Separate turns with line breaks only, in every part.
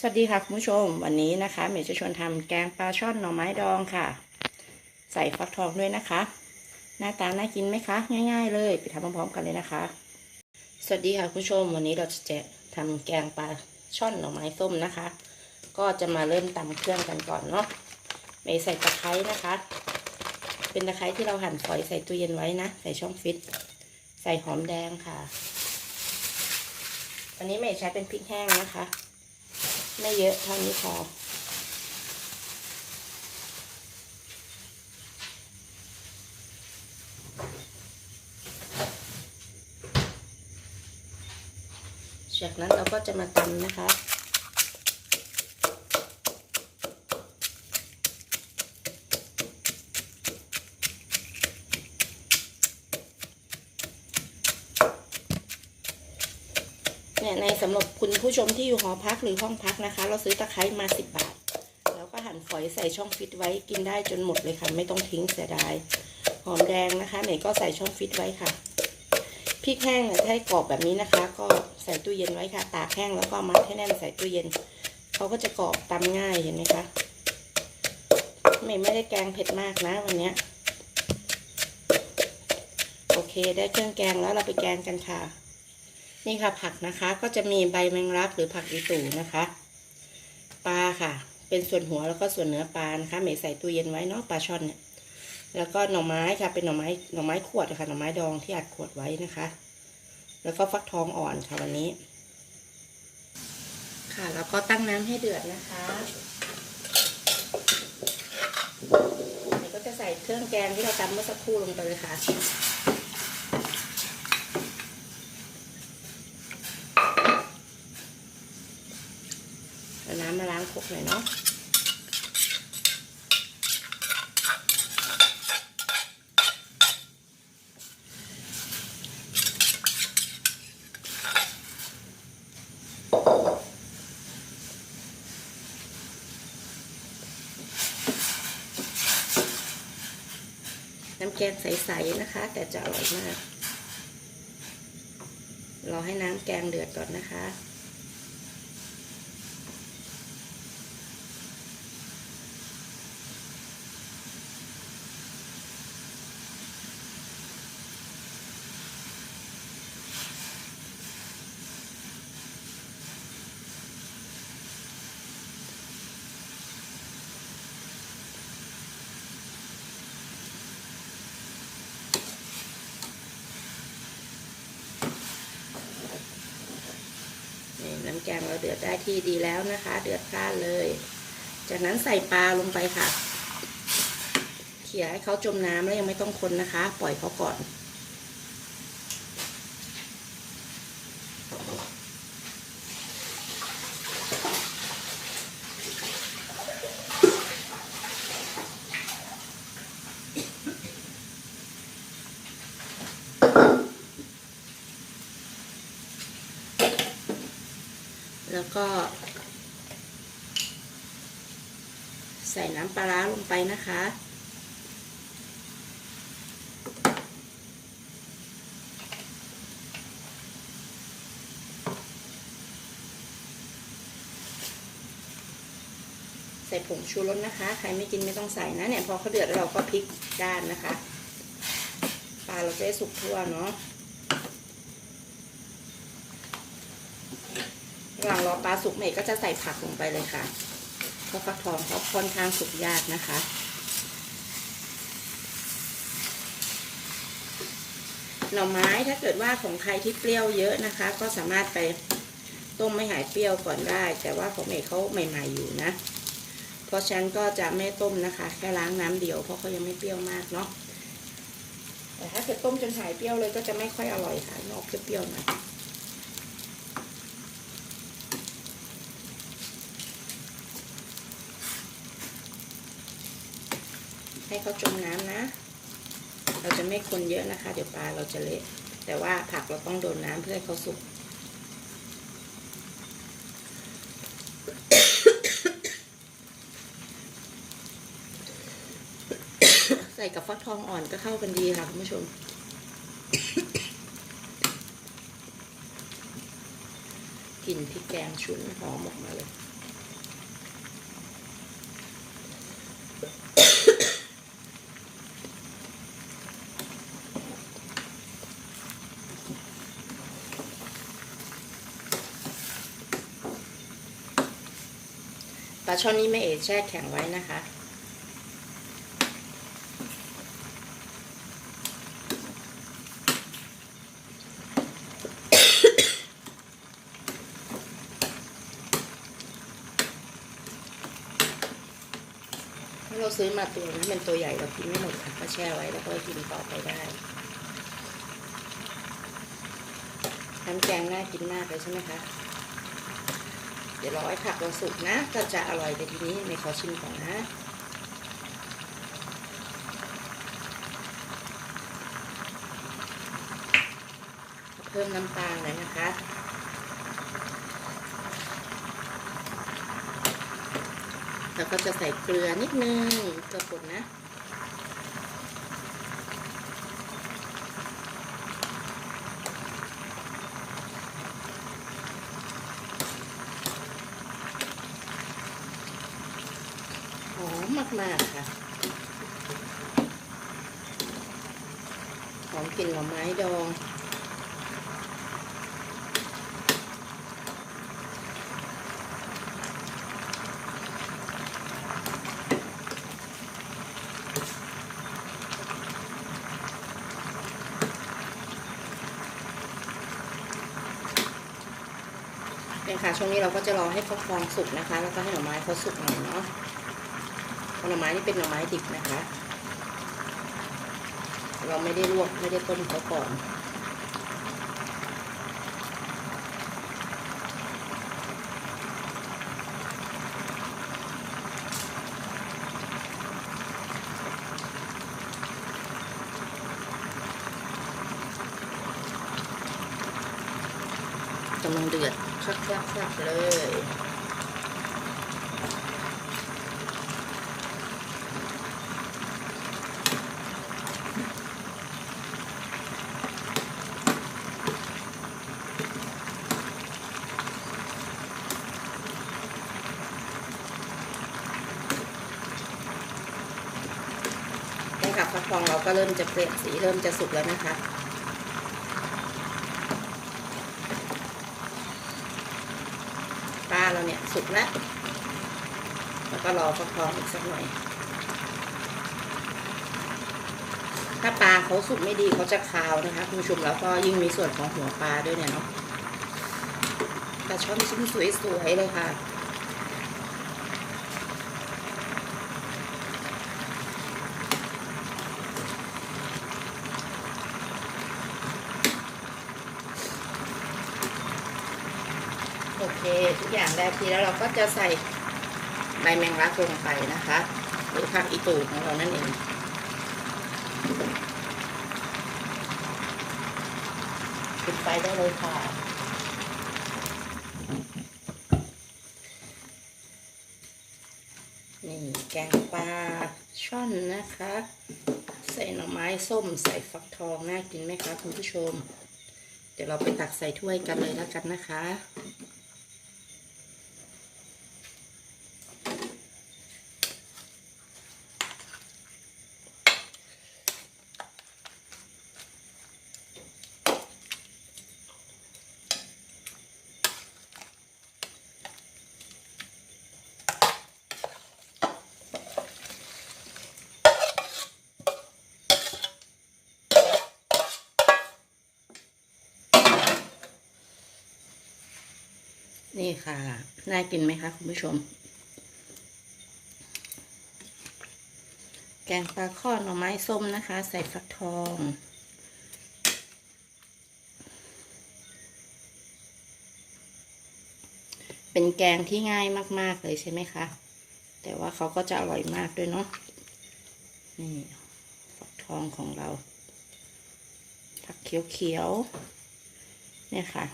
สวัสดีค่ะคุณผู้ชม วันนี้นะคะเมย์จะชวนทำแกงปลาช่อนหน่อไม้ดองค่ะ ใส่ฟักทองด้วยนะคะ หน้าตาน่ากินไหมคะ ง่าย ๆ เลยไปทำพร้อมๆกันเลยนะคะ สวัสดีค่ะคุณผู้ชม วันนี้เราจะจะทำแกงปลาช่อนหน่อไม้ส้มนะคะ ก็จะมาเริ่มตำเครื่องกันก่อนเนาะเมย์ใส่ตะไคร้นะคะ เป็นตะไคร้ที่เราหั่นฝอยใส่ตู้เย็นไว้นะใส่ช่องฟิตใส่หอมแดงค่ะวันนี้เมย์ใช้เป็นพริกแห้งนะคะ ไม่เยอะเท่านี้พอจากนั้นเราก็จะมาตำนะคะ เนี่ยในสำหรับคุณผู้ชมที่อยู่หอพักหรือห้องพักนะคะ เราซื้อตะไคร้มาสิบบาท แล้วก็หั่นฝอยใส่ช่องฟิตไว้กินได้จนหมดเลยค่ะ ไม่ต้องทิ้งเสียดายหอมแดงนะคะเมย์ก็ใส่ช่องฟิตไว้ค่ะพริกแห้งเนี่ยถ้าให้กรอบแบบนี้นะคะ ก็ใส่ตู้เย็นไว้ค่ะ ตากแห้งแล้วก็มัดให้แน่นใส่ตู้เย็นเขาก็จะกรอบตำง่ายเห็นไหมคะเมย์ไม่ได้แกงเผ็ดมากนะวันเนี้ยโอเคได้เครื่องแกงแล้วเราไปแกงกันค่ะ นี่ค่ะผักนะคะก็จะมีใบแมงลักหรือผักอีตู่นะคะปลาค่ะ เป็นส่วนหัวแล้วก็ส่วนเนื้อปลานะคะเมย์ใส่ตู้เย็นไว้เนาะปลาช่อนเนี่ยแล้วก็หน่อไม้ค่ะเป็นหน่อไม้หน่อไม้ขวดค่ะหน่อไม้ดองที่อัดขวดไว้นะคะ แล้วก็ฟักทองอ่อนค่ะวันนี้ ค่ะแล้วก็ตั้งน้ำให้เดือดนะคะเมย์ก็จะใส่เครื่องแกงที่เราตำเมื่อสักครู่ลงไปเลยค่ะ เอา น้ำมาล้างครกหน่อยเนาะน้ำแกงใสๆนะคะ แต่จะอร่อยมาก รอให้น้ำแกงเดือดก่อนนะคะ นี่น้ำแกงเราเดือดได้ที่ดีแล้วนะคะ เดือดพล่าดเลย จากนั้นใส่ปลาลงไปค่ะ เขี่ยให้เขาจมน้ำแล้วยังไม่ต้องคนนะคะ ปล่อยเขาก่อน ก็ ใส่น้ำปลาร้าลงไปนะคะ ใส่ผงชูรสนะคะ ใครไม่กินไม่ต้องใส่นะเนี่ย พอเขาเดือดเราก็พลิกด้านนะคะ ปลาเราจะได้สุกทั่วเนาะ ระหว่างรอปลาสุกเมย์ก็จะใส่ผักลงไปเลยค่ะเพราะฟักทองเขาค่อนข้างสุกยากนะคะ หน่อไม้ถ้าเกิดว่าของใครที่เปรี้ยวเยอะนะคะ ก็สามารถไปต้มไม่หายเปรี้ยวก่อนได้ แต่ว่าของเมย์เขาใหม่ ๆอยู่นะ เพราะฉันก็จะไม่ต้มนะคะ แค่ล้างน้ำเดียวเพราะเขายังไม่เปรี้ยวมากเนาะแต่ถ้าเกิดต้มจนหายเปรี้ยวเลยก็จะไม่ค่อยอร่อยค่ะนอกจะเปรี้ยวหน่อย ให้เขาจมน้ำนะ เราจะไม่คนเยอะนะคะ เดี๋ยวปลาเราจะเละแต่ว่าผักเราต้องโดนน้ำเพื่อให้เขาสุกใส่กับฟักทองอ่อนก็เข้ากันดีค่ะคุณผู้ชมกลิ่นพริกแกงฉุนหอมออกมาเลย ปลาช่อนนี้แม่เอ๋แช่แข็งไว้นะคะ ถ้าเราซื้อมาตัวนี้เป็นตัวใหญ่เรากินไม่หมดค่ะก็แช่ไว้แล้วก็กินต่อไปได้น้ำแกงน่ากินมากเลยใช่ไหมคะ เดี๋ยวรอให้ผักเราสุกนะ ก็จะอร่อยในทีนี้ในขอชิมก่อนนะเพิ่มน้ำตาลเลยนะคะแล้วก็จะใส่เกลือนิดนึงกลือป่นนะ หอ มมาก ๆ ค่ะ หอมกลิ่นหน่อไม้ดองเป็นค่ะช่วงนี้เราก็จะรอให้ฟักทองสุกนะคะ แล้วก็ให้หน่อไม้เขาสุกหน่อยเนาะ หน่อไม้นี่เป็นหน่อไม้ดิบนะคะ เราไม่ได้ลวกไม่ได้ต้มเขาก่อนกำลังเดือดคลักๆๆเลย ฟองเราก็เริ่มจะเปลี่ยนสีเริ่มจะสุกแล้วนะคะ ปลาเราเนี่ยสุกแล้ว แล้วก็รอฟักทองอีกสักหน่อย ถ้าปลาเขาสุกไม่ดีเขาจะคาวนะคะคุณชมแล้วก็ยิ่งมีส่วนของหัวปลาด้วยเนี่ยเนาะปลาช่อนชิ้นสวยๆเลยค่ะ ทุกอย่างได้ทีแล้วเราก็จะใส่ใบแมงลักลงไปนะคะ หรือผักอีตูดของเรานั่นเองปิดไฟได้เลยค่ะ นี่แกงปลาช่อนนะคะ ใส่หน่อไม้ส้มใส่ฟักทองน่ากินไหมคะคุณผู้ชม เดี๋ยวเราไปตักใส่ถ้วยกันเลยแล้วกันนะคะ นี่ค่ะ น่ากินไหมคะคุณผู้ชม แกงปลาข้อหน่อไม้ส้มนะคะ ใส่ฟักทอง เป็นแกงที่ง่ายมาก ๆ เลยใช่ไหมคะ แต่ว่าเขาก็จะอร่อยมากด้วยเนาะ นี่ฟักทองของเราผักเขียวๆเนี่ยค่ะ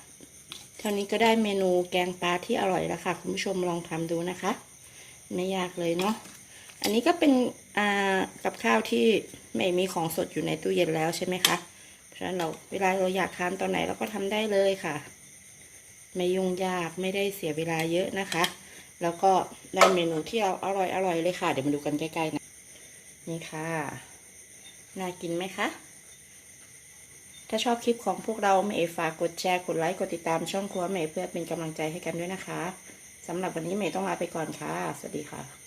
ท่านี้ก็ได้เมนูแกงปลาที่อร่อยแล้วค่ะ คุณผู้ชมลองทำดูนะคะ ไม่ยากเลยเนาะอันนี้ก็เป็นอ่ากับข้าวที่ไม่มีของสดอยู่ในตู้เย็นแล้วใช่ไหมคะเพราะฉะนั้นเราเวลาเราอยากทานตอนไหนเราก็ทำได้เลยค่ะ ไม่ยุ่งยากไม่ได้เสียเวลาเยอะนะคะ แล้วก็ได้เมนูที่อร่อยอร่อยเลยค่ะ เดี๋ยวมาดูกันใกล้ๆนะนี่ค่ะ น่ากินไหมคะ ถ้าชอบคลิปของพวกเราเมย์ฝากกดแชร์ กดไลค์ กดติดตามช่องครัวเมย์เพื่อเป็นกำลังใจให้กันด้วยนะคะสสำหรับวันนี้เมย์ต้องลาไปก่อนค่ะ สวัสดีค่ะ